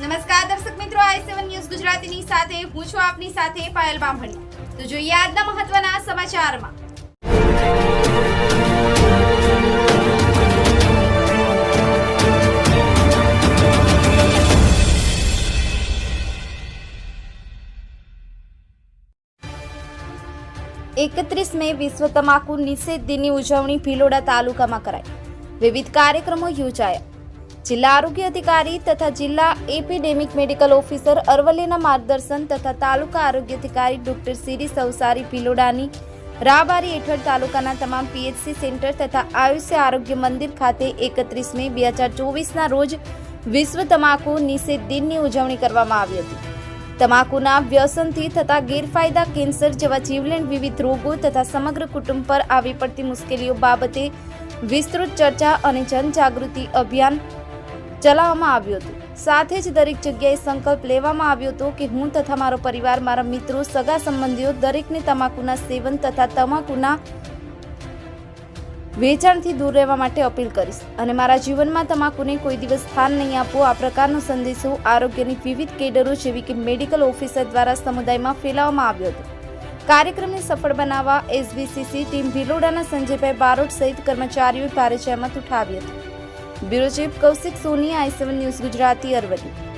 નમસ્કાર દર્શક મિત્રો, આઈ સેવન ન્યૂઝ ગુજરાતીની સાથે, હું છું આપની સાથે પાયલ બામણી. તો જોઈએ આજના મહત્વના સમાચારમાં. એકત્રીસ મે વિશ્વ તમાકુ નિષેધ દિનની ઉજવણી ભિલોડા તાલુકામાં કરાઈ. વિવિધ કાર્યક્રમો યોજાયા. જિલ્લા આરોગ્ય અધિકારી તથા જિલ્લા એપિડેમિક મેડિકલ ઓફિસર અરવલ્લીના માર્ગદર્શન તથા તાલુકા આરોગ્ય અધિકારી ડોક્ટર સિરી સવસારી ભિલોડાની રાહબારી હેઠળ તાલુકાના તમામ પીએચસી સેન્ટર તથા આયુષ્ય આરોગ્ય મંદિર ખાતે એકત્રીસ મે બે હજાર ચોવીસના રોજ વિશ્વ તમાકુ નિષેધ દિનની ઉજવણી કરવામાં આવી હતી. તમાકુના વ્યસનથી થતા ગેરફાયદા, કેન્સર જેવા જીવલેણ વિવિધ રોગો તથા સમગ્ર કુટુંબ પર આવી પડતી મુશ્કેલીઓ બાબતે વિસ્તૃત ચર્ચા અને જનજાગૃતિ અભિયાન ચલાવવામાં આવ્યું હતું. સાથે જ દરેક જગ્યાએ સંકલ્પ લેવામાં આવ્યો હતો કે હું તથા મારો પરિવાર, મારા મિત્રો, સગા સંબંધીઓ દરેકને તમાકુના સેવન તથા તમાકુના વેચાણથી દૂર રહેવા માટે અપીલ કરીશ અને મારા જીવનમાં તમાકુને કોઈ દિવસ સ્થાન નહીં આપવું આ પ્રકારનો સંદેશો આરોગ્યની વિવિધ કેડરો જેવી કે મેડિકલ ઓફિસર દ્વારા સમુદાયમાં ફેલાવવામાં આવ્યો હતો. કાર્યક્રમને સફળ બનાવવા એસબીસીસી ટીમ ભિલોડાના સંજયભાઈ બારોટ સહિત કર્મચારીઓએ ભારે જહેમત ઉઠાવી હતી. Bureau chief Kaushik Soni I seven news Gujarati Aravalli